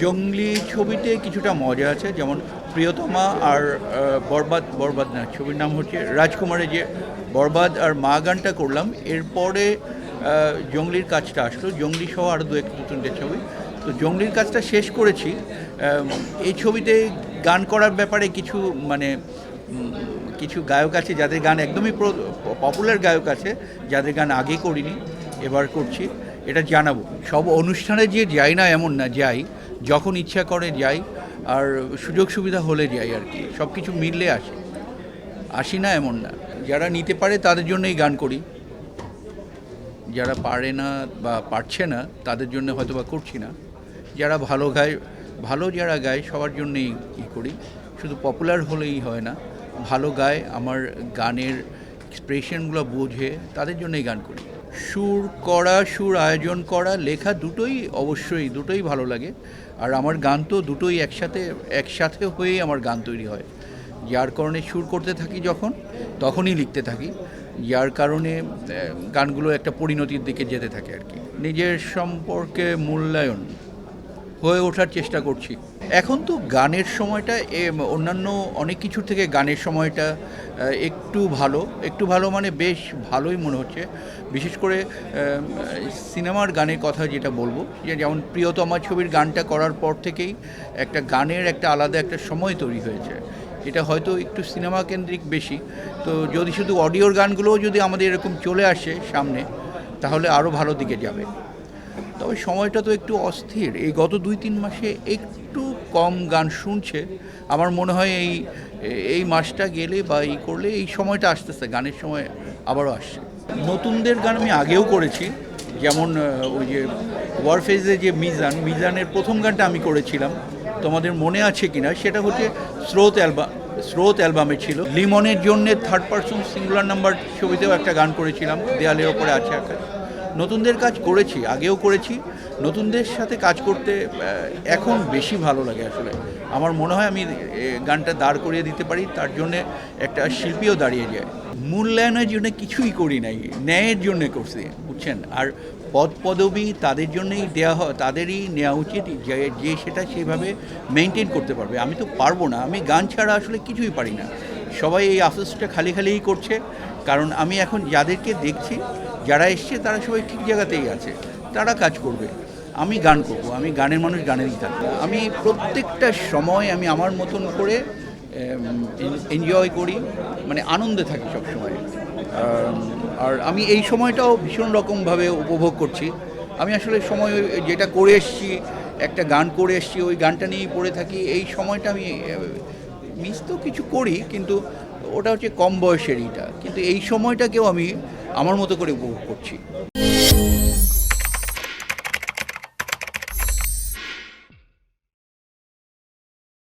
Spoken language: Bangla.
জঙ্গলি ছবিতে কিছুটা মজা আছে, যেমন প্রিয়তমা আর বরবাদ বরবাদ না, ছবির নাম হচ্ছে রাজকুমারের যে বরবাদ আর মা গানটা করলাম, এরপরে জঙ্গলির কাজটা আসলো, জঙ্গলি সহ আরও দু এক দু তিনটে ছবি। তো জঙ্গলির কাজটা শেষ করেছি এই ছবিতে গান করার ব্যাপারে কিছু মানে কিছু গায়ক আছে যাদের গান একদমই পপুলার গায়ক আছে, যাদের গান আগে করিনি, এবার করছি, এটা জানাব। সব অনুষ্ঠানে যে যাই না এমন না, যাই যখন ইচ্ছা করে যাই, আর সুযোগ সুবিধা হলে যাই আর কি সব কিছু মিললে আসে। আসি না এমন না। যারা নিতে পারে তাদের জন্যই গান করি। যারা পারে না বা পারছে না, তাদের জন্য হয়তো বা করছি না। যারা ভালো গায়, ভালো যারা গায়, সবার জন্যই ই করি। শুধু পপুলার হলেই হয় না, ভালো গায় আমার গানের এক্সপ্রেশনগুলো বোঝে, তাদের জন্যই গান করি। সুর করা সুর আয়োজন করা, লেখা দুটোই অবশ্যই, দুটোই ভালো লাগে। আর আমার গান তো দুটোই একসাথে একসাথে হয়েই আমার গান তৈরি হয়। যার কারণে সুর করতে থাকি যখন, তখনই লিখতে থাকি। যার কারণে গানগুলো একটা পরিণতির দিকে যেতে থাকে আর কি। নিজের সম্পর্কে মূল্যায়ন। হয়ে ওঠার চেষ্টা করছি। এখন তো গানের সময়টা অন্যান্য অনেক কিছুর থেকে গানের সময়টা একটু ভালো। একটু ভালো মানে বেশ ভালোই মনে হচ্ছে। বিশেষ করে সিনেমার গানের কথা যেটা বলব যেমন প্রিয়তমা ছবির গানটা করার পর থেকেই একটা গানের একটা আলাদা একটা সময় তৈরি হয়েছে। এটা হয়তো একটু সিনেমা কেন্দ্রিক বেশি। তো যদি শুধু অডিওর গানগুলোও যদি আমাদের এরকম চলে আসে সামনে, তাহলে আরও ভালো দিকে যাবে। তবে সময়টা তো একটু অস্থির। এই গত দুই, তিন মাসে একটু কম গান শুনছে। আমার মনে হয় এই এই মাসটা গেলে বা এই করলে এই সময়টা আসতেছে, গানের সময় আবারও আসছে। নতুনদের গান আমি আগেও করেছি। যেমন ওই যে ওয়ারফেজে যে মিজান, মিজানের প্রথম গানটা আমি করেছিলাম। তোমাদের মনে আছে কিনা? সেটা হচ্ছে স্রোত অ্যালবাম স্রোত অ্যালবামে ছিল। লিমনের জন্য থার্ড পার্সন সিঙ্গুলার নাম্বার ছবিতেও একটা গান করেছিলাম। দেয়ালের ওপরে আছে আকাশ। নতুনদের কাজ করেছি, আগেও করেছি। নতুনদের সাথে কাজ করতে এখন বেশি ভালো লাগে আসলে। আমার মনে হয় আমি গানটা দাঁড় করিয়ে দিতে পারি, তার জন্য একটা শিল্পীও দাঁড়িয়ে যায়। মূল্যায়নের জন্য কিছুই করি নাই, ন্যায়ের জন্য করছি, বুঝছেন? আর পদ পদবি তাদের জন্যই দেওয়া হয় তাদেরই নেওয়া উচিত, যে যে সেটা সেভাবে মেনটেন করতে পারবে। আমি তো পারব না, আমি গান ছাড়া আসলে কিছুই পারি না। সবাই এই আফসোসটা খালি খালিই করছে, কারণ আমি এখন যাদেরকে দেখছি যারা এসছে তারা সবাই ঠিক জায়গাতেই আছে, তারা কাজ করবে। আমি গান করব, আমি গানের মানুষ গানেরই থাকব। আমি প্রত্যেকটা সময় আমি আমার মতন করে এনজয় করি মানে আনন্দে থাকি সবসময়। আর আমি এই সময়টাও ভীষণ রকমভাবে উপভোগ করছি। আমি আসলে সময় যেটা করে এসছি, একটা গান করে এসছি, ওই গানটা নিয়েই পড়ে থাকি। এই সময়টা আমি মিস তো কিছু করি, কিন্তু ওটা হচ্ছে কম বয়সের এইটা। কিন্তু এই সময়টাকেও আমি আমার মতো করে উপভোগ করছি।